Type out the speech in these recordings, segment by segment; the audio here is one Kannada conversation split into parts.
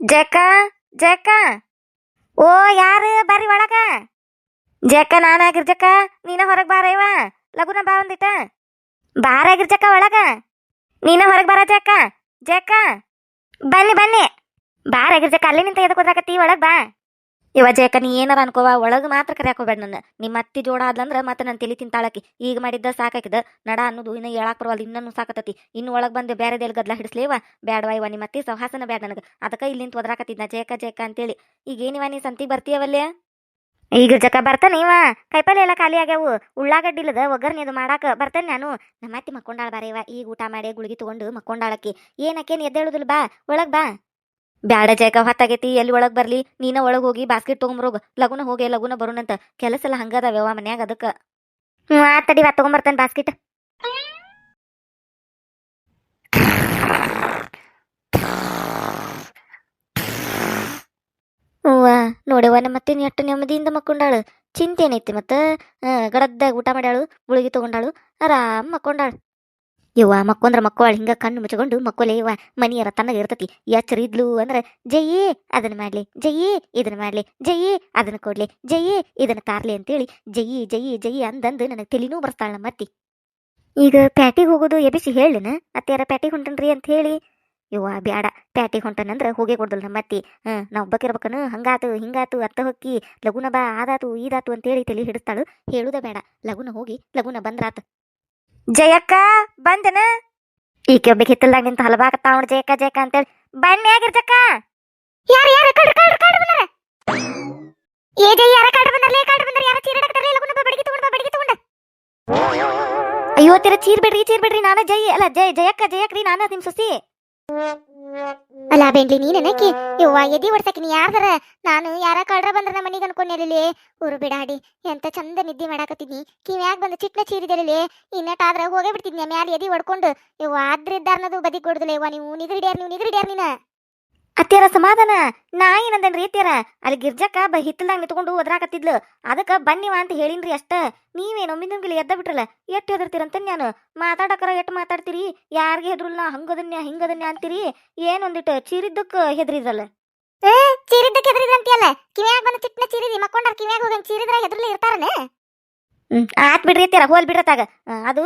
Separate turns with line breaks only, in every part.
ಜಕ್ಕ ಜಕ್ಕ ಓ, ಯಾರು ಬರ್ರಿ ಒಳಗ? ಜಕ್ಕ ನಾನ ಗಿರ್ಜಕ್ಕ ನೀನ ಹೊರಗ್ ಬಾರಯ್ಯವ ಲಗುನ ಬಾ ಒಂದಿಟ. ಬಾರ ಗಿರ್ಜಕ್ಕ ಒಳಗ. ನೀನ ಹೊರಗೆ ಬಾರ ಜಕ್ಕ ಜಕ್ಕ ಬನ್ನಿ ಬನ್ನಿ. ಬಾರ ಗಿರ್ಜಕ್ಕ ಅಲ್ಲಿ ನಿಂತ ಎದಕ್ಕೆ ಒಳಗ್ ಬಾ. ಇವ ಜಯಕ ನೀ ಏನಾರ ಅನ್ಕೋವ, ಒಳಗ್ ಮಾತ್ರ ಕರ್ಯಾಕೋಬೇಡ ನನ್ನ. ನಿಮ್ಮ ಅತ್ತಿ ಜೋಡ ಆದ್ಲಂದ್ರ ಮತ್ತೆ ನನ್ನ ತಲಿ ತಿಂತಾಳಕಿ. ಈಗ ಮಾಡಿದ್ದ ಸಾಕಾಕಿದ. ನಡ ಅನ್ನೋದು ಇನ್ನ ಹೇಳಾಕ್ ಬರವಲ್ದು ಇನ್ನೂ ಸಾಕತತಿ. ಇನ್ನು ಒಳಗ್ ಬಂದು ಬೇರೆದೆಲ್ ಗದ್ಲ ಹಿಡಿಸ್ಲೇವ? ಬ್ಯಾಡವಾ ಇವ ನಿಮ್ಮ ಅತ್ತಿ ಸಹಾಸನ ಬ್ಯಾಡ ನನಗೆ. ಅದಕ್ಕೆ ಇಲ್ಲಿ ನಿಂತು ಒದ್ರಾಕತ್ತಿದ್ನ ಜಯಕ ಜಯಕ ಅಂತೇಳಿ. ಈಗ ಏನಿವ ನೀ ಸಂತಿ ಬರ್ತೀಯವಲ್ಲೇ ಈಗ ಜಕ ಬರ್ತಾನೆ ಇವ. ಕೈಪಲ್ಲೆ ಎಲ್ಲ ಖಾಲಿ ಆಗ್ಯಾವು. ಉಳ್ಳಾಗಡ್ಡಿ ಇಲ್ಲದ ಒಗ್ಗರ್ನಿ ಅದು ಮಾಡಾಕ ಬರ್ತಾನೆ ನಾನು. ನಮ್ಮ ಅತ್ತಿ ಮಕ್ಕೊಂಡಾಳ ಬಾರೇವ ಈಗ ಊಟ ಮಾಡಿ ಗುಳಿಗೆ ತಗೊಂಡು ಮಕ್ಕೊಂಡಾಳಕಿ. ಏನಕ್ಕೇನು ಎದ್ದೇಳುದಿಲ್ಲ ಬಾ. ಒಳಗ್ ಬಾ. ಬ್ಯಾಡ ಜಯಕ, ಹೊತ್ತಾಗೈತಿ, ಎಲ್ಲಿ ಒಳಗ್ ಬರ್ಲಿ? ನೀನ ಒಳಗ್ ಹೋಗಿ ಬಾಸ್ಕೆಟ್ ತಗೊಂಬರೋಗ. ಲಗುನ ಹೋಗಿ, ಲಗುನ ಬರೋಣಂತ ಕೆಲಸ ಎಲ್ಲ ಹಂಗದಾವ ಮನ್ಯಾಗ ಅದಕ್ಕ. ಹ್ಞೂ ವಾ ತಗೊಂಬರ್ತಾನ ಬಾಸ್ಕೆಟ್ ಹೂವ ನೋಡವ್ವ ನಮ್ಮ ಮತ್ತೆ ಎಷ್ಟು ನೆಮ್ಮದಿಯಿಂದ ಮಕ್ಕೊಂಡಾಳು. ಚಿಂತೆ ಏನೈತಿ ಮತ್ತ? ಗಡದ್ದಾಗ ಊಟ ಮಾಡ್ಯಾಳು, ಗುಳಿಗೆ ತಗೊಂಡಾಳು, ಆರಾಮ್ ಮಕ್ಕೊಂಡಾಳು. ಯವ್ವ ಮಕ್ಕೊಂದ್ರ ಮಕ್ಕಳು ಹಿಂಗ ಕಣ್ಣು ಮುಚ್ಕೊಂಡು ಮಕ್ಕಳೇ ಯವ್ವ ಮನಿಯರ ತನ್ನಗ ಇರ್ತತಿ. ಎಚ್ಚರ ಇದ್ಲು ಅಂದ್ರ ಜಯೇ ಅದನ್ನ ಮಾಡ್ಲಿ, ಜಯೇ ಇದನ್ನ ಮಾಡ್ಲಿ, ಜಯೇ ಅದನ್ನ ಕೊಡ್ಲಿ, ಜಯೇ ಇದನ್ನ ತಾರ್ಲಿ ಅಂತೇಳಿ ಜಯಿ ಜಯಿ ಜಯಿ ಅಂದಂದು ನನಗೆ ತಲೆನೂ ಬರ್ತಾಳ ನಮ್ಮ ಅತ್ತಿ. ಈಗ ಪ್ಯಾಟಿಗೆ ಹೋಗೋದು ಎಬಿಸಿ ಹೇಳಿನ ಅತ್ತೆಯಾರ ಪ್ಯಾಟಿಗೆ ಹೊಂಟನ್ರಿ ಅಂತ ಹೇಳಿ. ಯವ್ವ ಬ್ಯಾಡ, ಪ್ಯಾಟಿಗೆ ಹೊಂಟನಂದ್ರೆ ಹೋಗೇ ಕೊಡ್ದಲ್ ನಮ್ಮ ಅತ್ತಿ. ಹಾಂ ನಾ ಒಬ್ಬಕ್ಕಿರ್ಬೇಕನು ಹಂಗಾತು, ಹಿಂಗಾತು ಅತ್ತ ಹೊಕ್ಕಿ, ಲಗುನ ಬಾ, ಆದಾತು, ಈದಾತು ಅಂತೇಳಿ ತಲೆ ಹಿಡಿಸ್ತಾಳು. ಹೇಳುದ ಬೇಡ, ಲಗುನ ಹೋಗಿ, ಲಗುನ ಬಂದ್ರಾತ. ಜಯಕ್ಕ, ಬಂದನ? ಈಕೆ ಒಬ್ಬ ಹಿತ್ತಲ್ದಾಗ ನಿಂತ ಹಲವಾಗತ್ತಾವ ಅವ್ನು ಜಯಕ್ಕ ಜಯಕ್ಕ ಅಂತೇಳಿ. ಬನ್ನಿ ಆಗಿರ್ಜಕ್ಕ ಯಾರು ಯಾರು? ಕಳ್ರ ಕಳ್ರ ಕಳ್ರ ಬಂದಾರ ಏ ಜಯ, ಯಾರ ಕಳ್ರ ಬಂದಾರ ಲೇ ಕಳ್ರ ಬಂದಾರ ಯಾರ ಚೀರ ಡಾಕ್ಟರ್ ಲಗುನ ಬಾ ಬಡಿಗೆ ತಗೊಂಡ ಬಡಿಗೆ ತಗೊಂಡ. ಅಯ್ಯೋ, ತೀರ ಚೀರ್ ಬಿಡ್ರಿ ಚೀರ್ ಬಿಡ್ರಿ. ನಾನ ಜೈ ಅಲ್ಲ, ಜಯ, ಜಯಕ್ಕ ಜಯಕ್ರಿ ನಾನು ನಿಮ್ ಸೊಸಿ. ಅಲ್ಲ ಬೆಂಡ್ಲಿ ನೀನೇನಕಿ ಯವ್ವ, ಎದಿ ಹೊಡ್ಸಕಿ ನೀ ಯಾರ್ದಾರ? ನಾನು ಯಾರ ಕಳ್ರ ಬಂದ್ರ ನಮ್ಮ ಮನಿಗೆ ಅನ್ಕೊಂಡಿರಲಿ? ಊರು ಬಿಡಾಡಿ, ಎಂತ ಚಂದ ನಿದ್ದೆ ಮಾಡಾಕತ್ತಿದ್ನಿ ಕಿವ್ಯಾಗ ಬಂದು ಚಿಟ್ನ ಚೀರಿದಲ್ಲಿ ಇನ್ನಟಾದ್ರ ಹೋಗೇ ಬಿಡ್ತಿದ್ನಿ ಮ್ಯಾಲ ಎದಿ ಹೊಡ್ಕೊಂಡು ಯವ್ವ, ಆದ್ರಿದ್ದಾರ್ನದು ಬದಿ ಕೊಡುದಿಲ್ಲ. ಯವ್ವ, ನೀವು ನಿದ್ರಿಡ್ಯಾರ ನೀವು ನಿದ್ರಿಡ್ಯಾರ ನೀನ? ಅತ್ಯಾರ ಸಮಾಧಾನ ನಾ ಏನಂದನ್ರಿ ಅತ್ಯಾರ ಅಲ್ಲಿ ಗಿರ್ಜಕ್ಕ ಬ ಹಿತ್ತಲ್ದಾಗ ನಿಂತ್ಕೊಂಡು ಒದ್ರಾಕತ್ತಿದ್ಲು. ಅದಕ್ಕ ಬನ್ನಿವ ಅಂತ ಹೇಳಿನ್ರಿ ಅಷ್ಟ. ನೀವೇನು ಒಮ್ಮಿಂದೊಮ್ಗಿಲಿ ಎದ್ದ ಬಿಟ್ರಲ್ಲ ಎಷ್ಟ್ ಹೆದರ್ತೀರಂತ ನಾನು. ಮಾತಾಡಕರ ಎಷ್ಟ್ ಮಾತಾಡ್ತೀರಿ? ಯಾರಿಗೆ ಹೆದ್ರಲ್ಲ ಹಂಗದನ್ಯ, ಹಿಂಗದನ್ಯ ಅಂತೀರಿ? ಏನೊಂದಿಟ್ಟು ಚೀರಿದ್ದಕ್ಕ ಹೆದ್ರಿದ್ರಲ್ಲ? ಚೀರಿದ್ದಕ್ಕೆ ಹೆದ್ರಿದ್ರ ಅಂತೀಯಲ್ಲ ಕಿವ್ಯಾಗ ಬಂದು ಚಿಟ್ನ ಚೀರಿದಿ ಮಕ್ಕೊಂಡಾರ ಕಿವ್ಯಾಗ ಹೋಗಂಗ್ ಚೀರಿದ್ರ ಹೆದ್ರಲಿ ಇರ್ತಾರನ ಹ್ಮ್. ಆತ್ ಬಿಡ್ರಿ ಅತ್ಯಾರ ಹೋಲ್ ಬಿಡ್ರತಾಗ ಅದು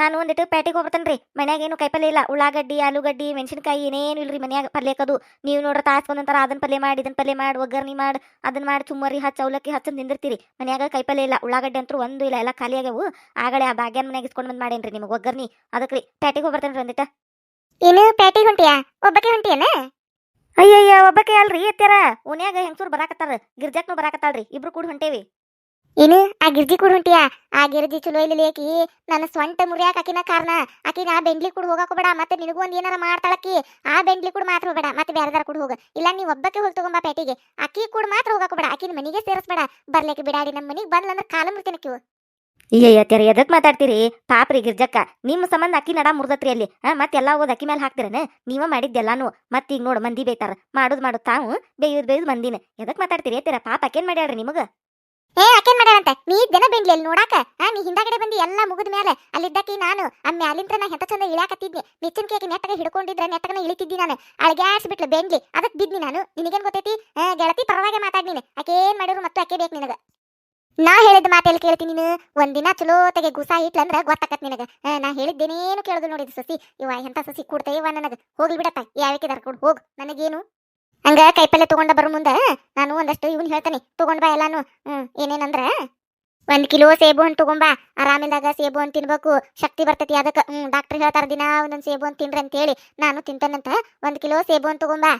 ನಾನು ಒಂದಿಟ್ಟು ಪ್ಯಾಟಿಗೆ ಹೋಗ್ಬರ್ತೇನ್ರಿ. ಮನ್ಯಾಗ ಏನು ಕೈಪಲ್ಯ ಇಲ್ಲ. ಉಳ್ಳಾಗಡ್ಡಿ ಆಲೂಗಡ್ಡಿ ಮೆಣಸಿನಕಾಯಿ ಏನೇನು ಇಲ್ರಿ ಮನ್ಯಾಗ ಪಲ್ಯಕ್ಕದು ನೀವು ನೋಡ್ರ ತಾಸ್ಕೊಂದಂತಾರ ಅದನ್ನ ಪಲ್ಯ ಮಾಡಿ ಇದನ್ನ ಪಲ್ಯ ಮಾಡಿ ಒಗ್ಗರ್ಣಿ ಮಾಡಿ ಅದನ್ನ ಮಾಡಿ ಚುಮ್ಮರಿ ಹಚ್ಚ ಅವಲಕ್ಕಿ ಹಚ್ಚ ನಿಂದಿರ್ತೀರಿ. ಮನ್ಯಾಗ ಕೈಪಲ್ಯ ಇಲ್ಲ. ಉಳ್ಳಾಗಡ್ಡಿ ಅಂತೂ ಒಂದು ಇಲ್ಲ. ಎಲ್ಲ ಖಾಲಿ ಆಗ್ಯಾವು. ಆಗಳೆ ಆ ಭಾಗ್ಯನ ಮನ್ಯಾಗ ಇಸ್ಕೊಂಡು ಬಂದ್ ಮಾಡೇನ್ರಿ ನಿಮಗೆ ಒಗ್ಗರ್ನಿ ರೀ ಪ್ಯಾಟಿಗೆ ಹೋಗ್ಬರ್ತೇನ್ರಿ ಒಂದಿಟ. ಏನು ಪ್ಯಾಟಿಗೆ ಹೊಂಟಿಯಾ? ಒಬ್ಬಕ್ಕೆ ಹೊಂಟಿಯಲ್ಲ ಅಯ್ಯಯ್ಯ ಒಬ್ಬಕ್ಕೆ ಅಲ್ರಿ ಅತ್ಯಾರ ಓನ್ಯಾಗ ಹೆಂಗಸೂರು ಬರಾಕತ್ತಾರ. ಗಿರ್ಜಾಕ್ನು ಬರಾಕತ್ತಾಳ್ರಿ. ಇಬ್ರು ಕೂಡ ಹೊಂಟೇವಿ. ಏನು? ಆ ಗಿರ್ಜಿ ಕೂಡ ಆ ಗಿರ್ಜಿ ಚಲೋ ಇಲ್ಲಿ ಆಕಿ ನನ್ನ ಸ್ವಂಟ ಮುರಿಯಾಕ ಆಕಿನ ಕಾರಣ. ಆಕಿನ ಆ ಬೆಂಡ್ಲಿ ಕೂಡ ಹೋಗಾಕ ಬೇಡ. ಮತ್ತೆ ನಿನಗೂ ಒಂದ್ ಏನಾರ ಮಾಡ್ತಾಳಕ್ಕಿ. ಆ ಬೆಂಡ್ಲಿ ಕೂಡ ಮಾತ್ರ ಹೋಗಬೇಡ. ಮತ್ತೆ ಬೇರೆದಾರ ಕೂಡ ಹೋಗ. ಇಲ್ಲ ನೀವು ಒಬ್ಬಕ್ಕೆ ಹೋಗಿ ತಗೊಂಬಾ ಪೇಟಿಗೆ. ಆಕಿ ಕೂಡ ಮಾತ್ರ ಹೋಗಾಕ ಬೇಡ. ಆಕಿನ ಮನಿಗೆ ಸೇರಿಸ್ಬೇಡ. ಬರ್ಲಿಕ್ಕೆ ಬಿಡಾಡಿ ನಮ್ಮ ಮನಿಗೆ ಬಂದ್ಲಂದ್ರೆ ಕಾಲ ಮುರ್ತೀನಿ ಕಿವು ತೆರೆ, ಎದಕ್ ಮಾತಾಡ್ತೀರಿ? ಪಾಪ್ರಿ ಗಿರ್ಜಕ್ಕ. ನಿಮ್ಮ ಸಂಬಂಧ ಅಕ್ಕಿ ನಡ ಮುರ್ದತ್ರಿ ಅಲ್ಲಿ. ಮತ್ತೆಲ್ಲ ಓದ್ ಅಕ್ಕಿ ಮೇಲೆ ಹಾಕ್ತಿರನ? ನೀವ ಮಾಡಿದ್ದೆಲ್ಲಾನು ಮತ್ತೆ ಈಗ ನೋಡು ಮಂದಿ ಬೇತಾರ ಮಾಡುದ್ ಮಾಡುದ್ ತಾವು. ಬೇಯುದ್ ಬೇಯುದ್ ಮಂದಿನ. ಎದಕ್ ಮಾತಾಡ್ತೀರಿ? ತೆರ, ಪಾಪ ಅಕ್ಕೇನ್ ಮಾಡ್ಯಾಡ್ರಿ ನಿಮಗ? ಏ, ಅಕ್ಕೇನ್ ಮಾಡ್ಯಾರಂತ ನೀ ಜನ ಬೆಂಡ್ಲಿ ಅಲ್ಲಿ ನೋಡಾಕ? ನೀ ಹಿಂದಾಗಡೆ ಬಂದಿ, ಎಲ್ಲ ಮುಗಿದ ಮೇಲೆ ಅಲ್ಲಿದ್ದಕ್ಕೆ ನಾನು, ಆ ಮ್ಯಾಲಿಂತ್ರ ನಾ ಹೆಂತ ಚಂದ ಇಳಿಯಾಕತ್ತಿದ್ನಿ. ಮೆಚ್ಚಿನ ಕೇಕ್ ನೆಟ್ಟಗೆ ಹಿಡ್ಕೊಂಡಿದ್ರೆ, ನೆಟ್ಟಗನ ಇಳಿತಿದ್ದಿ ನಾನು. ಅಳಗ್ಯಾಸ್ ಬಿಟ್ಲು ಬೆಂಡ್ಲಿ. ಅದಕ್ ಬಿದ್ನಿ ನಾನು. ನಿನಗೇನ್ ಗೊತ್ತೈತಿ? ಗೆಳತಿ ಪರವಾಗಿ ಮಾತಾಡ್ ನೀನು ಅಕ್ಕೇನ್ ಮಾಡಿದ್ರು ಮತ್ತೆ ಅಕೆ ಬೇಕು ನಿನಗ. ನಾ ಹೇಳಿದ ಮಾತೆಲ್ಲ ಕೇಳ್ತೀನಿ ನೀನು? ಒಂದಿನ ಚಲೋತೆಗೆ ಗುಸ ಇಟ್ಲಂದ್ರ ಗೊತ್ತಾಕತ್ ನಿನಗ. ನಾ ಹೇಳಿದ್ದೇನೇನು ಕೇಳುದು ನೋಡಿದ್ ಸಸಿ. ಇವ ಎಂತ ಸಸಿ ಕೊಡ್ತಾ ಇವ ನನಗ? ಹೋಗ್ಲಿ ಬಿಡಪ್ಪ ಯಾವಕ್ಕೆ ದರ್ಕೊಂಡು ಹೋಗ್. ನನಗೇನು? ಹಂಗ ಕೈಪಲ್ಲೆ ತಗೊಂಡ ಬರೋ ಮುಂದ, ನಾನು ಒಂದಷ್ಟು ಇವನ್ ಹೇಳ್ತಾನೆ, ತಗೊಂಡ್ ಬಾ ಎಲ್ಲಾನು. ಹ್ಮ್, ಏನೇನಂದ್ರ? ಒಂದ್ ಕಿಲೋ ಸೇಬು ಹಣ್ಣು ತಗೊಂಬಾ ಆರಾಮಿಲ್ದಾಗ ಸೇಬು ಹಣ್ಣು ತಿನ್ಬೇಕು, ಶಕ್ತಿ ಬರ್ತೈತಿ ಅದಕ್ಕೆ. ಹ್ಮ್ ಡಾಕ್ಟರ್ ಹೇಳ್ತಾರ ದಿನ ಒಂದೊಂದ್ ಸೇಬು ಹಣ್ಣು ತಿನ್ರಿ ಅಂತ ಹೇಳಿ ನಾನು ತಿಂತೇನಂತ, ಒಂದ್ ಕಿಲೋ ಸೇಬು ಹಣ್ಣು ತಗೊಂಬಾ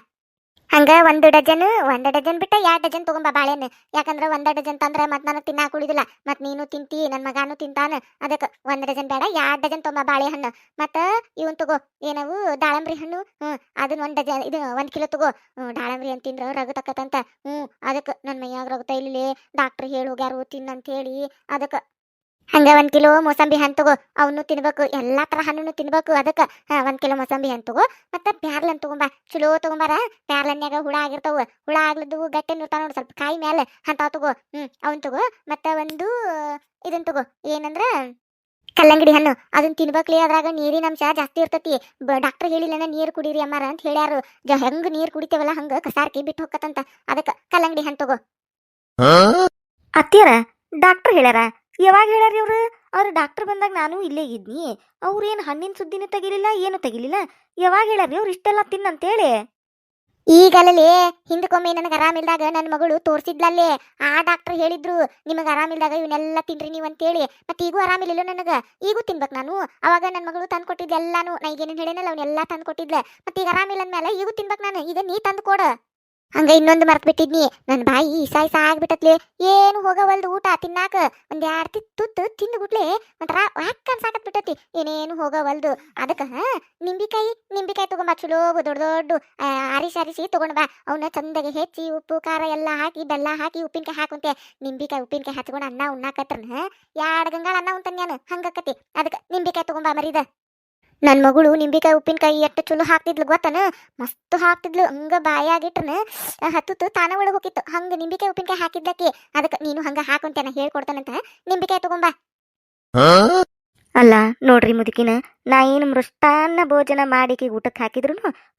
ಹಂಗ ಒಂದು ಡಜನ್, ಒಂದ್ ಡಜನ್ ಬಿಟ್ಟ ಎರಡು ಡಜನ್ ತಗೊಂಬ ಬಾಳೆಹಣ್ಣು. ಯಾಕಂದ್ರ ಒಂದ್ ಡಜನ್ ತಂದ್ರೆ ಮತ್ತೆ ನಾನು ತಿನ್ನಾಕ ಉಳಿದಿಲ್ಲ ಮತ್ ನೀನು ತಿಂತಿ ನನ್ನ ಮಗಾನು ತಿಂತಾನ. ಅದಕ್ಕೆ ಒಂದ್ ಡಜನ್ ಬೇಡ, ಎರಡು ಡಜನ್ ತೊಗೊಂಬ ಬಾಳೆಹಣ್ಣು. ಮತ್ತ ಇವನ್ ತಗೋ, ಏನವು, ದಾಳಂಬ್ರಿ ಹಣ್ಣು. ಹ್ಮ್, ಅದನ್ನ ಒಂದ್ ಡಜನ್, ಇದು ಒಂದ್ ಕಿಲೋ ತಗೋ. ಹ್ಮ್, ದಾಳಂಬ್ರಿ ಅಂತ ತಿಂದ್ರ ರಗತಕ್ಕತ್ತಂತ ಹ್ಮ್, ಅದಕ್ಕೆ ನನ್ನ ಮೈಯಾಗ ರಗತ ಇಲ್ಲಿ ಡಾಕ್ಟರ್ ಹೇಳಿ ಹೋಗ್ಯಾರು ತಿನ್ನಂತ ಹೇಳಿ ಅದಕ್ಕೆ ಹಂಗ ಒಂದ್ ಕಿಲೋ ಮೋಸಂಬಿ ಹಣ್ಣು ತಗೋ ಅವನು ತಿನ್ಬೇಕು ಎಲ್ಲಾ ತರ ಹಣ್ಣು ತಿನ್ಬೇಕು. ಅದಕ್ಕೆ ಒಂದ್ ಕಿಲೋ ಮೋಸಂಬಿ ಹಣ್ಣು ತಗೋ ಮತ್ತ ಪ್ಯಾರ್ಲನ್ ತಗೊಂಬಾ. ಚಲೋ ತಗೊಂಬಾರ? ಪ್ಯಾರ್ಲನ್ಯಾಗ ಹುಳ ಆಗಿರ್ತಾವ. ಹುಳ ಆಗ್ಲದ್ದು ಗಟ್ಟಿ ಇರ್ತಾವ ನೋಡಿ ಸ್ವಲ್ಪ ಕಾಯಿ ಮೇಲೆ ಹಂತಾವ್ ತಗೋ ಹ್ಮ್ ಅವನ್ ತಗೋ ಮತ್ತ ಒಂದು ಇದನ್ ತಗೋ ಏನಂದ್ರ
ಕಲ್ಲಂಗಡಿ ಹಣ್ಣು. ಅದನ್ನ ತಿನ್ಬೇಕ್ಲಿ ಅದ್ರಾಗ ನೀರಿನ ಅಂಶ ಜಾಸ್ತಿ ಇರ್ತತಿ. ಡಾಕ್ಟರ್ ಹೇಳಿಲ್ಲ ನೀರು ಕುಡೀರಿ ಅಮ್ಮಾರ ಅಂತ ಹೇಳ್ಯಾರು. ಜ ಹೆಂಗ್ ನೀರ್ ಕುಡಿತೇವಲ್ಲ ಹಂಗ ಕಸಾರ್ಕಿ ಬಿಟ್ಟು ಹೋಗತ್ತಂತ ಅದಕ್ಕ ಕಲ್ಲಂಗಡಿ ಹಣ್ಣು ತಗೋ.
ಅತ್ತಿಯರ ಡಾಕ್ಟರ್ ಹೇಳ್ಯಾರ ಯಾವಾಗ ಹೇಳಾರಿ ಇವ್ರು ಅವ್ರ ಡಾಕ್ಟರ್ ಬಂದಾಗ ನಾನು ಇಲ್ಲೇ ಇದ್ನಿ. ಅವ್ರೇನು ಹಣ್ಣಿನ ಸುದ್ದಿನೂ ತೆಗಿಲಿಲ್ಲ, ಏನು ತೆಗಿಲಿಲ್ಲ. ಯಾವಾಗ ಹೇಳಾರಿ ಇವ್ರು ಇಷ್ಟೆಲ್ಲ ತಿನ್ನಂತೇಳಿ
ಈಗಲೇ ಹಿಂದಕ್ಕೊಮ್ಮೆ ನನಗೆ ಆರಾಮಿಲ್ದಾಗ ನನ್ನ ಮಗಳು ತೋರಿಸಿದ್ಲಲ್ಲೇ. ಆ ಡಾಕ್ಟರ್ ಹೇಳಿದ್ರು, ನಿಮಗೆ ಆರಾಮಿಲ್ದಾಗ ಇವನ್ನೆಲ್ಲ ತಿನ್ರಿ ನೀವು ಅಂತೇಳಿ. ಮತ್ತೆ ಈಗೂ ಆರಾಮಿಲ್ಲ ನನಗೆ. ಈಗೂ ತಿನ್ಬೇಕು ನಾನು. ಅವಾಗ ನನ್ನ ಮಗಳು ತಂದು ಕೊಟ್ಟಿದ್ದೆ ಎಲ್ಲಾನು. ನಾ ಈಗೇನೇನು ಹೇಳೇನಲ್ಲ ಅವನ್ನೆಲ್ಲ ತಂದು ಕೊಟ್ಟಿದ್ಲೆ. ಮತ್ತೆ ಈಗ ಆರಾಮಿಲ್ಲ ಅಂದ್ಮೇಲೆ ಈಗೂ ತಿನ್ಬೇಕು ನಾನು. ಈಗ ನೀ ತಂದು ಕೊಡ. ಹಂಗ ಇನ್ನೊಂದು ಮರ್ತ್ ಬಿಟ್ಟಿದ್ನಿ ನನ್ನ ಬಾಯಿ ಈ ಇಸಾ ಆಗ್ಬಿಟ್ಟತ್ಲೆ. ಏನು ಹೋಗವಲ್ದು ಊಟ ತಿನ್ನಾಕ? ಒಂದ್ ಎರಡ್ ತುತ್ತು ತಿಂದು ಗುಟ್ಲೆ ಒಂಥರ ಅನ್ಸಾಕತ್ ಬಿಟ್ಟತಿ ಏನೇನು ಹೋಗವಲ್ದು? ಅದಕ್ಕ ನಿಂಬಿಕಾಯಿ ನಿಂಬಿಕಾಯಿ ತಗೊಂಬ. ಚಲೋ ದೊಡ್ಡ ದೊಡ್ಡ. ಆರಿಸಿ ಆರಿಸಿ ತಗೊಂಡ್ ಬಾ. ಅವನ್ನ ಚಂದಗೆ ಹೆಚ್ಚಿ ಉಪ್ಪು, ಖಾರ ಎಲ್ಲ ಹಾಕಿ, ಬೆಲ್ಲ ಹಾಕಿ, ಉಪ್ಪಿನಕಾಯಿ ಹಾಕುಂತೆ. ನಿಂಬಿಕಾಯಿ, ಉಪ್ಪಿನಕಾಯಿ ಹಚ್ಕೊಂಡು ಅನ್ನ ಉಣ್ಣಾಕತ್ರನ ಎರಡು ಗಂಗಾಳ ಅನ್ನ ಉಂತಾನ ನಾನು ಹಂಗಕ್ಕತಿ ಅದಕ್ಕೆ ನಿಂಬಿಕಾಯಿ ತಗೊಂಬಾ ಮರಿದ. ನನ್ನ ಮಗಳು ನಿಂಬಿಕಾಯಿ ಉಪ್ಪಿನಕಾಯಿ ಎಷ್ಟು ಚಲೋ ಹಾಕ್ತಿದ್ಲು ಗೊತ್ತನ? ಮಸ್ತ್ ಹಾಕ್ತಿದ್ಲು ಹಂಗ ಬಾಯಾಗಿಟ್ರನ ಹತ್ತುತ್ತು ತಾನ ಒಳಗೆ ಹೋಗಿತ್ತು. ಹಂಗ ನಿಂಬಿಕಾಯಿ ಉಪ್ಪಿನಕಾಯಿ ಹಾಕಿದ್ದಕ್ಕೆ ಅದಕ್ಕೆ ನೀನು ಹಂಗ ಹಾಕೊಂತೇನ ಹೇಳ್ಕೊಡ್ತಾನಂತ. ನಿಂಬಿಕಾಯಿ ತಗೊಂಬಾ.
ಅಲ್ಲ ನೋಡ್ರಿ ಮುದುಕಿನ ನಾ ಏನು ಮೃಷ್ಟಾನ್ನ ಭೋಜನ ಮಾಡಿಕೆ ಊಟಕ್ಕೆ ಹಾಕಿದ್ರು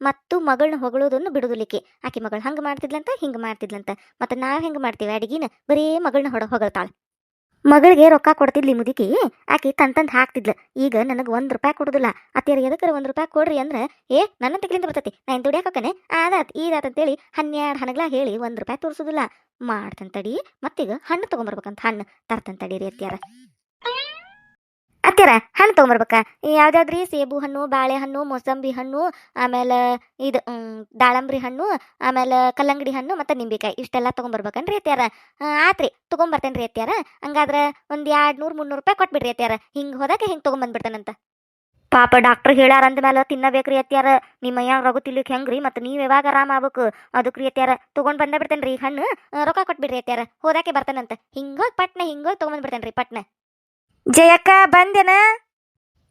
ಮತ್ತು ಮಗಳನ್ನ ಹೊಗಳೋದನ್ನು ಬಿಡುದಿಲ್ಲಿಕ್ಕೆ ಆಕೆ ಮಗಳು ಹಂಗೆ ಮಾಡ್ತಿದ್ಲಂತ ಹಿಂಗೆ ಮಾಡ್ತಿದ್ಲಂತ. ಮತ್ತೆ ನಾವು ಹೆಂಗೆ ಮಾಡ್ತೀವಿ ಅಡಿಗಿನ ಬರೀ ಮಗಳನ್ನ ಹೊಡ ಹೊಗಳ್ತಾಳೆ. ಮಗಳಿಗೆ ರೊಕ್ಕ ಕೊಡ್ತಿದ್ಲಿ ಮುದುಕಿ, ಆಕಿ ತಂತಂದು ಹಾಕ್ತಿದ್ಲು. ಈಗ ನನಗೆ ಒಂದು ರೂಪಾಯಿ ಕೊಡೋದಿಲ್ಲ. ಅತ್ತಿಯರ ಎದಕ್ಕರ ಒಂದು ರೂಪಾಯಿ ಕೊಡ್ರಿ ಅಂದ್ರೆ, ಏ, ನನ್ನ ತಗ್ಲಿಂದ ಬರ್ತೈತಿ. ನಾನು ದುಡಿಯಾಕೋಕನೆ ಆದಾತ್, ಈದಾತ್ ಅಂತೇಳಿ ಹನ್ನೆರಡು ಹಣಗಳ ಹೇಳಿ ಒಂದು ರೂಪಾಯಿ ತೋರಿಸೋದಿಲ್ಲ. ಮಾಡ್ತಂತಡಿ ಮತ್ತೀಗ ಹಣ್ಣು ತೊಗೊಂಬರ್ಬೇಕಂತ ಹಣ್ಣು ತರ್ತಂತಡಿ ಅತ್ತಿಯಾರ. ಅತ್ಯಾರ ಹಣ್ಣು ತೊಗೊಂಬರ್ಬೇಕಾ. ಯಾವ್ದಾದ್ರಿ ಸೇಬು ಹಣ್ಣು ಬಾಳೆಹಣ್ಣು ಮೊಸಂಬಿ ಹಣ್ಣು, ಆಮೇಲೆ ಇದು ದಾಳಂಬ್ರಿ ಹಣ್ಣು, ಆಮೇಲೆ ಕಲ್ಲಂಗಡಿ ಹಣ್ಣು ಮತ್ತು ನಿಂಬೆಕಾಯಿ. ಇಷ್ಟೆಲ್ಲ ತೊಗೊಂಬರ್ಬೇಕನ್ರಿ ಅತ್ಯಾರ ಆತ್ರಿ ತೊಗೊಂಬರ್ತೇನೆ ರೀ ಅತ್ಯಾರ ಹಂಗಾದ್ರೆ ಒಂದು ಎರಡು ನೂರು ಮುನ್ನೂರು ರೂಪಾಯಿ ಕೊಟ್ಬಿಡ್ರಿ ಅತ್ಯಾರ ಹಿಂಗೆ ಹೋದಾಗ ಹಿಂಗೆ ತೊಗೊಂಬಂದ್ಬಿಡ್ತಾನಂತ. ಪಾಪ ಡಾಕ್ಟರ್ ಹೇಳ್ಯಾರ ತಿನ್ನಬೇಕು ತಿನ್ನಬೇಕ್ರಿ ಅತ್ಯಾರ ನಿಮ್ಮ ಯಾವ ರಗು ತಿನ್ಲಿಕ್ಕೆ ಹೆಂಗ್ರಿ? ಮತ್ತು ನೀವು ಯಾವಾಗ ಆರಾಮ ಆಗ್ಬೇಕು? ಅದಕ್ಕೆ ರೀ ಅತ್ಯಾರ ತೊಗೊಂಡು ಬಂದೇ ಬಿಡ್ತೇನೆ ರೀ ಹಣ್ಣು. ರೊಕ್ಕ ಕೊಟ್ಬಿಡ್ರಿ ಅತ್ಯಾರ ಹೋದಾಕೆ ಬರ್ತಾನಂತ. ಹಿಂಗೋಗಿ ಪಟ್ನ ಹಿಂಗೋಗಿ ತೊಗೊಂಬಂದ್ಬಿಡ್ತೇನೆ ರೀ ಪಟ್ನ. ಜಯಕ್ಕ ಬಂದೇನ?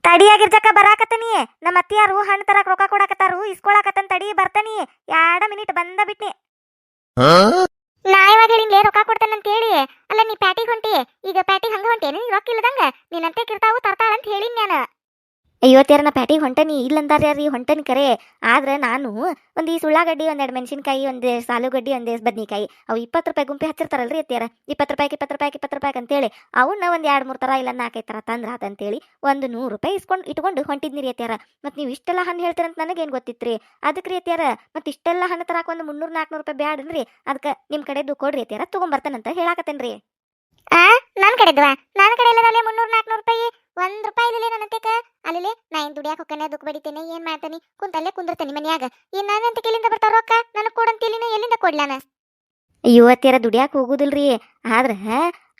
ತಡಿಯಾಗಿರ್ಜಕ್ಕ ಬರಾಕತ್ತನಿ? ನಮ್ಮ ಅತ್ತಿಯಾರು ಹಣ್ಣು ತರಕ್ ರೊಕ್ಕ ಕೊಡಾಕತ್ತಾರು ಇಸ್ಕೊಳಕತ್ತನ್ ತಡಿ ಬರ್ತನಿ. ಎರಡ ಮಿನಿಟ್ ಬಂದ ಬಿಟ್ನಿ.
ನಾ ಯಾವಾಗ ಹೇಳಿನ್ಲೇ ರೊಕ್ಕ ಕೊಡ್ತಾನಂತ ಹೇಳಿ ಅಲ್ಲ ನೀ ಪ್ಯಾಟಿಗೆ ಹೊಂಟಿ? ಈಗ ಪ್ಯಾಟಿಗೆ ಹಂಗ ಹೊಂಟಿ ನೀ ರೊಕ್ಕ ಇಲ್ಲದಂಗ? ನೀನಂತೆ ಕಿರ್ತಾವು ತರ್ತಾಳಂತ ಹೇಳಿನ್ ನಾನು.
ಐವತ್ತೆರ ನಾ ಪ್ಯಾಟಿಗೆ ಹೊಂಟನಿ ಇಲ್ಲಂದಾರ ರೀ ಹೊಂಟನಿ ಕರೆ. ಆದ್ರೆ ನಾನು ಒಂದು ಈ ಸುಳ್ಳಾಗಡ್ಡಿ ಒಂದೆರಡು ಮೆಣಸಿನ್ಕಾಯಿ, ಒಂದು ಸಾಲುಗಡ್ಡಿ, ಒಂದು ಬದ್ನಿಕಾಯಿ, ಅವು ಇಪ್ಪತ್ತು ರೂಪಾಯಿ ಗುಂಪಿ ಹಚ್ಚಿರ್ತಾರಲ್ರಿ ಅತ್ತಿಯಾರ. ಇಪ್ಪತ್ತು ರೂಪಾಯಿ ಇಪ್ಪತ್ತು ರೂಪಾಯಿ ಇಪ್ಪತ್ತು ರೂಪಾಯಿ ಅಂತೇಳಿ ಅವನ್ನ ಒಂದು ಎರಡು ಮೂರು ಥರ ಇಲ್ಲ ನಾಲ್ಕೈದು ಥರ ತಂದ್ರ ಅಂತೇಳಿ ಒಂದು ನೂರು ರೂಪಾಯಿ ಇಸ್ಕೊಂಡು, ಇಟ್ಕೊಂಡು ಹೊಂಟಿದ್ನಿ ರೀ ಅತ್ಯಾರ ಮತ್ತು ನೀವು ಇಷ್ಟೆಲ್ಲ ಹಣ್ಣು ಹೇಳ್ತೀರಂತ ನನಗೇನು ಗೊತ್ತಿತ್ತು ರೀ ಅದಕ್ಕೆ ರೀ ಅತ್ಯಾರ ಮತ್ತು ಇಷ್ಟೆಲ್ಲ ಹಣ್ಣು ತರಾಕ ಒಂದು ಮುನ್ನೂರು ನಾಲ್ಕುನೂರು ರೂಪಾಯಿ ಬ್ಯಾಡನ್ರಿ. ಅದಕ್ಕೆ ನಿಮ್ಮ ಕಡೆದು ಕೊಡ್ರಿ ಅತ್ಯಾರ ತೊಗೊಂಬರ್ತಾನಂತ ಹೇಳಾಕತ್ತೇನೆ ರೀ
ಆ? ನನ್ನ ಕಡೆದ್ವಾ? ನನ್ನ ಕಡೆ ಇಲ್ಲದಲ್ಲೇ ಮುನ್ನೂರು ನಾಲ್ಕುನೂರು ರೂಪಾಯಿ? ಒಂದ್ ರೂಪಾಯಿ ಇಲ್ಲಲೇ ನನ್ನ ತೆಕ ಅಲ್ಲಿ ನಾ ಏನ್ ದುಡಿಯಾಕ ಹೊಕ್ಕನೆ ದುಃಖ ಬಡಿತೇನೆ, ಏನ್ ಮಾಡ್ತೇನೆ? ಕುಂತಲ್ಲೇ ಕುಂದಿರ್ತೇನೆ ಮನ್ಯಾಗ. ಏನ್ ನಾನಂತ ಎಲ್ಲಿಂದ ಬರ್ತಾವ ರೊಕ್ಕ? ನನಗೆ ಕೊಡಂತಿಲ್ಲಿನ, ಎಲ್ಲಿಂದ ಕೊಡ್ಲಾನ?
ಯುವತಿಯರ ದುಡಿಯಾಕ ಹೋಗುದಿಲ್ರಿ. ಆದ್ರೆ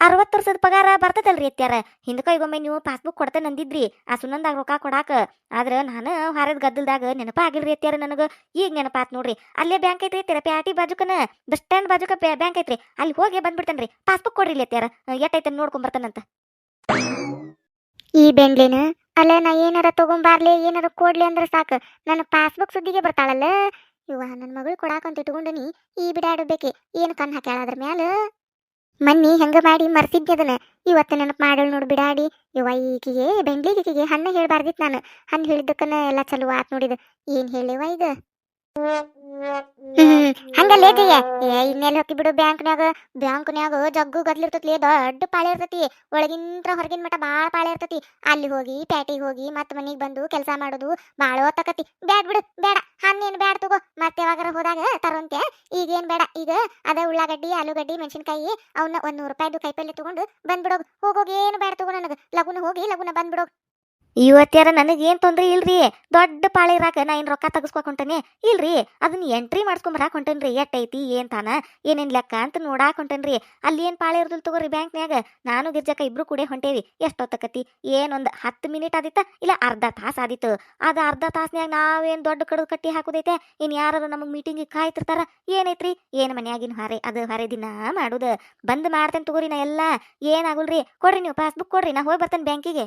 ಅರವತ್ತು ವರ್ಷದ ಪಗಾರ ಬರ್ತದಲ್ರಿ ಅತ್ಯಾರ ಈಗೊಮ್ಮೆ ನೀವು ಪಾಸ್ಬುಕ್ ಕೊಡ್ತೇನೆ ಅಂದಿದ್ರಿ ಆ ಸುನಂದಾಗ ರೊಕ್ಕ ಕೊಡಾಕ. ಆದ್ರೆ ನಾನು ಹಾರದ ಗದ್ದಲ್ದಾಗ ನೆನಪ ಆಗಿಲ್ರಿ ಅತ್ಯಾರ ನನಗೆ. ಈಗ ನೆನಪಾತ್ ನೋಡ್ರಿ. ಅಲ್ಲೇ ಬ್ಯಾಂಕ್ ಐತ್ರಿ ಪ್ಯಾಟಿ ಬಾಜುಕನ ಬಸ್ ಸ್ಟ್ಯಾಂಡ್ ಬಾಜುಕ ಬ್ಯಾಂಕ್ ಐತ್ರಿ. ಅಲ್ಲಿ ಹೋಗಿ ಬಂದ್ಬಿಡ್ತೇನ್ರಿ. ಪಾಸ್ಬುಕ್ ಕೊಡ್ರಿ ಅತ್ಯಾರ ಎಟ್ಟೈತೆ ನೋಡ್ಕೊಂಡ್ ಬರ್ತಾನಂತ.
ಈ ಬೆಂಡ್ಲಿನ, ಅಲ್ಲ ನಾ ಏನಾರ ತಗೊಂಬಾರ್ಲಿ, ಏನಾರ ಕೊಡ್ಲಿ ಅಂದ್ರೆ ಸಾಕು. ನನ್ನ ಪಾಸ್ಬುಕ್ ಸುದ್ದಿಗೆ ಬರ್ತಾಳಲ್ಲ. ಇವ ನನ್ನ ಮಗಳು ಕೊಡಾಕಂತ ಇಟ್ಕೊಂಡನಿ. ಈ ಬಿಡಾಡಬೇಕೆ. ಏನು ಕಣ್ಣು ಹಾಕ್ಯಾಳ ಅದ್ರ ಮ್ಯಾಲ? ಮನ್ನಿ ಹೆಂಗ ಮಾಡಿ ಮರ್ತಿದ್ದೆ ಅದನ್ನ. ಇವತ್ತು ನೆನಪು ಮಾಡಲ್ ನೋಡಿ ಬಿಡಾಡಿ. ಇವ ಈಕಿಗೆ ಬೆಂಡ್ಲಿಗೆ ಈಕಿಗೆ ಹಣ್ಣು ಹೇಳ್ಬಾರ್ದಿತ್ತು ನಾನು. ಹಣ್ಣು ಹೇಳಿದ್ದಕ್ಕನ ಎಲ್ಲ ಚಲೋ ಆತ್ ನೋಡಿದ ಏನ್ ಹೇಳಿವ ಈಗ? ಹಂಗಲ್ಲೇ ಇನ್ನೆಲ್ಲಿ ಹೋಗಿ ಬಿಡು ಬ್ಯಾಂಕ್ನ್ಯಾಗ? ಬ್ಯಾಂಕ್ನ್ಯಾಗ ಜಗ್ಗು ಗದ್ಲಿರ್ತತಿ ದೊಡ್ಡ ಪಾಳೆ ಇರ್ತತಿ. ಒಳಗಿಂತ್ರ ಹೊರಗಿನ ಮಟ ಭಾಳ ಪಾಳೆ ಇರ್ತತಿ. ಅಲ್ಲಿ ಹೋಗಿ, ಪ್ಯಾಟಿಗೆ ಹೋಗಿ, ಮತ್ತೆ ಮನಿಗ್ ಬಂದು ಕೆಲಸ ಮಾಡೋದು ಭಾಳ ಹೊತ್ತಾಕತಿ. ಬ್ಯಾಡ್ ಬಿಡು ಬೇಡ ಹಣ್ಣೇನು ಬ್ಯಾಡ್ ತಗೋ. ಮತ್ತೆ ಯಾವಾಗಾರ ಹೋದಾಗ ತರೋಂತೆ ಈಗೇನ್ ಬೇಡ, ಈಗ ಅದ ಉಳ್ಳಾಗಡ್ಡಿ, ಆಲೂಗಡ್ಡಿ, ಮೆಣಸಿನ್ಕಾಯಿ ಅವನ್ನ ಒಂದು ನೂರು ರೂಪಾಯಿದು ಕೈಪಲ್ಲೆ ತಗೊಂಡು ಬಂದ್ಬಿಡೋಗ್. ಹೋಗೋಗಿ ಏನು ಬೇಡ ತಗೋ ನನಗೆ. ಲಗುನ ಹೋಗಿ, ಲಗುನ ಬಂದ್ಬಿಡೋಗ್.
ಇವತ್ತ್ಯಾರ ನನಗೇನು ತೊಂದ್ರೆ ಇಲ್ರಿ? ದೊಡ್ಡ ಪಾಳೆ ಇರಾಕ ನಾ ಏನು ರೊಕ್ಕ ತೆಗಿಸ್ಕೊಕ್ ಹೊಂಟೇನಿ? ಇಲ್ರಿ ಅದನ್ನ ಎಂಟ್ರಿ ಮಾಡ್ಸ್ಕೊಂಬರಾಕ್ ಹೊಂಟೇನ್ರಿ, ಎಟ್ಟೈತಿ, ಏನ್ ತಾನ, ಏನೇನ್ ಲೆಕ್ಕ ಅಂತ ನೋಡಾಕ್ ಹೊಂಟೇನ್ರಿ. ಅಲ್ಲಿ ಏನು ಪಾಳೆ ಇರ್ದಿಲ್ಲ ತಗೋರಿ ಬ್ಯಾಂಕ್ನ್ಯಾಗ? ನಾನು ಗಿರ್ಜಕ್ಕ ಇಬ್ರು ಕೂಡ ಹೊಂಟೇವಿ. ಎಷ್ಟೊತ್ತಕತಿ? ಏನೊಂದು ಹತ್ತು ಮಿನಿಟ್ ಆದಿತ್ತ? ಇಲ್ಲ ಅರ್ಧ ತಾಸು ಆದಿತ್ತು. ಅದು ಅರ್ಧ ತಾಸ್ನ್ಯಾಗ ನಾವೇನು ದೊಡ್ಡ ಕಡದು ಕಟ್ಟಿ ಹಾಕೋದೈತೆ? ಇನ್ನು ಯಾರು ನಮಗೆ ಮೀಟಿಂಗಿಗೆ ಕಾಯ್ತಿರ್ತಾರ? ಏನೈತ್ರಿ? ಏನು ಮನ್ಯಾಗಿನ ಹೊರೆ? ಅದು ಹೊರೆ ದಿನ ಮಾಡುದು. ಬಂದ್ ಮಾಡ್ತೇನೆ ತಗೋರಿ ನಾ ಎಲ್ಲ. ಏನಾಗುಲ್ರಿ ಕೊಡ್ರಿ ನೀವು ಪಾಸ್ಬುಕ್ ಕೊಡ್ರಿ. ನಾ ಹೋಗಿ ಬರ್ತೇನೆ ಬ್ಯಾಂಕಿಗೆ.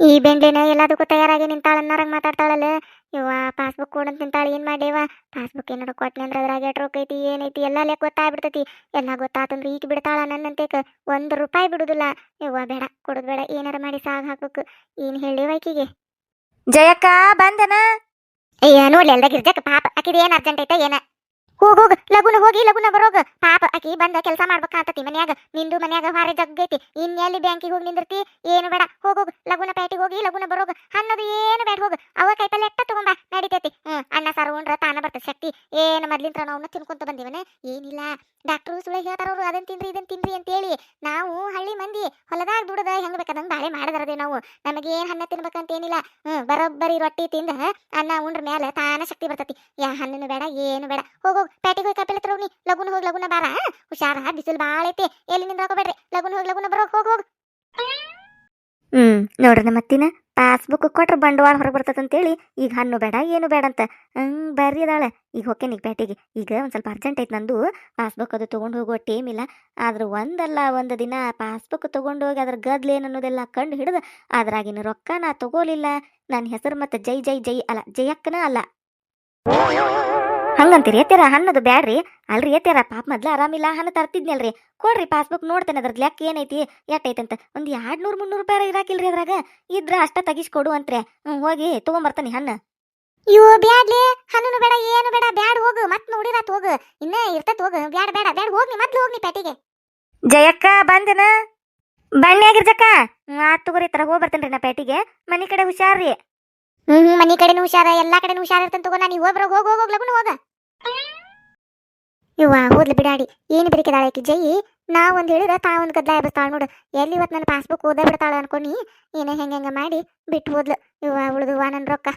ಈ ಬೆಂಡೆನ ಎಲ್ಲದಕ್ಕೂ ತಯಾರಾಗಿ ನಿಂತಾಳ ಅನ್ನೋರಂಗ್ ಮಾತಾಡ್ತಾಳಲ್ಲ. ಇವ ಪಾಸ್ಬುಕ್ ಕೊಡಂತ ನಿಂತಾಳ ಏನ್ ಮಾಡೇವ ಪಾಸ್ಬುಕ್ ಏನಾರ ಕೊಟ್ಲಿ ಅಂದ್ರೆ ಅದ್ರಾಗ ಎಟ್ ರೊಕ್ಕ ಐತಿ ಏನೈತಿ ಎಲ್ಲ ಲೆಕ್ಕ ಗೊತ್ತಾಗ್ಬಿಡ್ತೈತಿ. ಎಲ್ಲ ಗೊತ್ತಾತಂದ್ರೆ ಈಗ ಬಿಡ್ತಾಳ ನನ್ನಂತೇಕ ಒಂದ್ ರೂಪಾಯಿ ಬಿಡುದಿಲ್ಲ. ಇವ ಬೇಡ ಕೊಡುದ್ ಬೇಡ ಏನಾರ ಮಾಡಿ ಸಾಗ್ ಹಾಕ್ಬೇಕು. ಏನ್ ಹೇಳಿವ ಆಕಿಗೆ
ಜಯಕ್ಕ ಬಂದನ?
ಅಯ್ಯ ನೋಡ್ಲಿ ಅಲ್ದ ಗಿರ್ಜಕ್ ಪಾಪ. ಆಕಿದ ಏನ್ ಅರ್ಜೆಂಟ್ ಐತ ಏನ? ಹೋಗ್ ಹೋಗ, ಲಗುನ ಹೋಗಿ, ಲಗುನ ಬರೋಗ. ಪಾಪ, ಆಕಿ ಬಂದ ಕೆಲಸ ಮಾಡ್ಬೇಕಾತತಿ ಮನ್ಯಾಗ. ನಿಂದು ಮನ್ಯಾಗ ಹಾರೆ ಜಗ್ಗೈತಿ. ಇನ್ನೆಲ್ಲಿ ಬ್ಯಾಂಕಿಗೆ ಹೋಗಿ ನಿಂದಿರ್ತಿ? ಏನು ಬೇಡ. ಹೋಗ ಹೋಗ, ಲಗುನ ಪೇಟಿಗೆ ಹೋಗಿ, ಲಗುನ ಬರೋಗ. ಅನ್ನೋದು ಏನು ಬೇಡ ಹೋಗ. ಅವ ಕೈಪಲ್ಲೆ ಎಟ್ಟ ತಗೊಂಬ, ನಡಿತೈತಿ. ಹ್ಞೂ ಅನ್ನ ಸಾರು, ಉಂಡ್ರ, ತಾನ ಬರ್ತದೆ ಶಕ್ತಿ. ಏನು ಮೊದ್ಲಿಂತ್ರ ನಾವು ತಿನ್ಕೊಂತ ಬಂದಿವನ? ಏನಿಲ್ಲ. ಡಾಕ್ಟ್ರು ಸುಳ್ಳು ಹೇಳ್ತಾರ ಅದನ್ನ ಅದನ್ ತಿನ್ರಿ, ಇದನ್ ತಿನ್ರಿ ಅಂತೇಳಿ. ನಾವು ಹಳ್ಳಿ ಮಂದಿ ಹೊಲದಾಗ ದುಡದ ಹೆಂಗ್ ಬೇಕಾದಂಗ್ ಬಾಳೆ ಮಾಡದರದೆ ನಾವು. ನಮಗೆ ಏನ್ ಹಣ್ಣ ತಿನ್ಬೇಕಂತ ಏನಿಲ್ಲ ಹ್ಮ್, ಬರೋಬ್ಬರಿ ರೊಟ್ಟಿ ತಿಂದ ಅನ್ನ ಉಂಡ್ರ ಮೇಲೆ ತಾನ ಶಕ್ತಿ ಬರ್ತತಿ. ಯಾ, ಹಣ್ಣನು ಬೇಡ, ಏನು ಬೇಡ. ಹೋಗ್ ಪ್ಯಾಟಿಗೆ ಹೋಗಿ ಕಪಿಲ ಹೋಗಿ ಲಗುನ ಹೋಗಿ, ಲಗುನ ಬಾರ ಹುಷಾರ, ಬಿಸಿಲು ಬಾಳ ಐತಿ. ಎಲ್ಲಿ ನಿಂದ್ರಾಕೋಬೇಡ್ರಿ ಲಗುನ ಹೋಗಿ, ಲಗುನ ಬರೋಕ್, ಹೋಗಿ ಹೋಗಿ.
ಹ್ಮ್, ನೋಡ್ರಿ ನಮ್ಮ ಅತ್ತಿನ ಪಾಸ್ಬುಕ್ ಕೊಟ್ರೆ ಬಂಡವಾಳ ಹೊರಗೆ ಬರ್ತದಂತೇಳಿ ಈಗ ಹಣ್ಣು ಬೇಡ, ಏನು ಬೇಡ ಅಂತ. ಹಂಗ್ ಬರ್ರಿ ಅದಾಳೆ. ಈಗ ಹೊಕ್ಕೇನಿ ಈಗ ಬ್ಯಾಟಿಗೆ ಈಗ ಒಂದು ಸ್ವಲ್ಪ ಅರ್ಜೆಂಟ್ ಐತೆ ನಂದು. ಪಾಸ್ಬುಕ್ ಅದು ತೊಗೊಂಡು ಹೋಗೋ ಟೇಮ್ ಇಲ್ಲ. ಆದ್ರೆ ಒಂದಲ್ಲ, ಒಂದು ದಿನ ಪಾಸ್ಬುಕ್ ತೊಗೊಂಡು ಹೋಗಿ ಅದ್ರ ಗದ್ಲೇನು ಅನ್ನೋದೆಲ್ಲ ಕಂಡು ಹಿಡಿದು ಅದ್ರಾಗಿನ ರೊಕ್ಕ ನಾ ತಗೋಲಿಲ್ಲ. ನನ್ನ ಹೆಸರು ಮತ್ತೆ ಜೈ ಜೈ ಜೈ ಅಲ್ಲ, ಜಯಕ್ಕನ ಅಲ್ಲ. ಹಂಗಂತೀರಿ? ಎತ್ತೀರ ಹಣ್ಣದು ಬ್ಯಾಡ್ರಿ? ಅಲ್ರಿ ಎತ್ತೀರ ಪಾಪ ಮೊದ್ಲು ಆರಾಮಿಲ್ಲ ಹಣ್ಣು ತರ್ತಿದ್ನಲ್ರಿ. ಕೊಡ್ರಿ ಪಾಸ್ಬುಕ್ ನೋಡ್ತೇನೆ ಅದ್ರದ್ದು ಲೆಕ್ಕ ಏನೈತಿ ಎಟ್ಟೈತಂತ ಒಂದು ಎರಡು ನೂರು ಮುನ್ನೂರು ರೂಪಾಯಿ ಇರಾಕಿಲ್ರಿ ಅದ್ರಾಗ. ಇದ್ರ ಅಷ್ಟ ತೆಗಿಸ್ಕೊಡು ಅಂತ್ರೆ. ಹ್ಞೂ ಹೋಗಿ ತೊಗೊಂಬರ್ತಾನೆ ಹಣ್ಣು.
ಇವು ಬ್ಯಾಡ್ಲಿ ಹಣ್ಣು ಬೇಡ ಏನು ಬೇಡ ಬ್ಯಾಡ್ ಹೋಗು. ಮತ್ತೆ ನೋಡಿರತ್ ಹೋಗು. ಇನ್ನೇ ಇರ್ತತ್ ಹೋಗು. ಬ್ಯಾಡ ಬೇಡ ಬ್ಯಾಡ ಹೋಗ್ನಿ ಮೊದ್ಲು ಹೋಗ್ನಿ ಪ್ಯಾಟಿಗೆ
ಜಯಕ್ಕ ಬಂದನ? ಬನ್ನಿ ಆಗಿರ್ಜಕ್ಕ ಆತ್ ತಗೋರಿ ತರ ಹೋಗ್ಬರ್ತೇನ್ರಿ ನಾ ಪ್ಯಾಟಿಗೆ ಮನೆ ಕಡೆ ಹುಷಾರ್ರಿ.
ಹ್ಮ್ ಹ್ಮ್, ಮನಿ ಕಡೆನೂ ಹುಷಾರ, ಎಲ್ಲಾ ಕಡೆನೂ ಹುಷಾರ ಇರ್ತಂತ ತಗೋ ನಾನು ಹೋಗ್ರ ಹೋಗ್ ಹೋಗ ಲಗುನ ಹೋಗ ಇವ್ವ ಹೋದ್ಲ ಬಿಡಾಡಿ. ಏನು ಬರಿಕಿದಾಳೆ ಆಕಿ? ಜೈ ನಾ ಒಂದ್ ಹೇಳಿದ್ರ ತಾ ಒಂದ್ ಗದ್ಲ ಎಬ್ಬಸ್ತಾಳ ನೋಡು. ಎಲ್ಲಿ ಇವತ್ತು ನನ್ನ ಪಾಸ್ಬುಕ್ ಓದ ಬಿಡ್ತಾಳ ಅನ್ಕೊನಿ. ಏನ ಹೆಂಗ ಹೆಂಗ ಮಾಡಿ ಬಿಟ್ಟು ಹೋದ್ಲು. ಇವ್ವ ಉಳಿದುವ ನನ್ನ ರೊಕ್ಕ.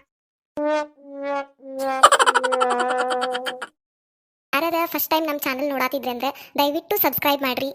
ಯಾರದ ಫಸ್ಟ್ ಟೈಮ್ ನಮ್ಮ ಚಾನಲ್ ನೋಡಾತಿದ್ರೆ ಅಂದ್ರೆ ದಯವಿಟ್ಟು ಸಬ್ಸ್ಕ್ರೈಬ್ ಮಾಡ್ರಿ.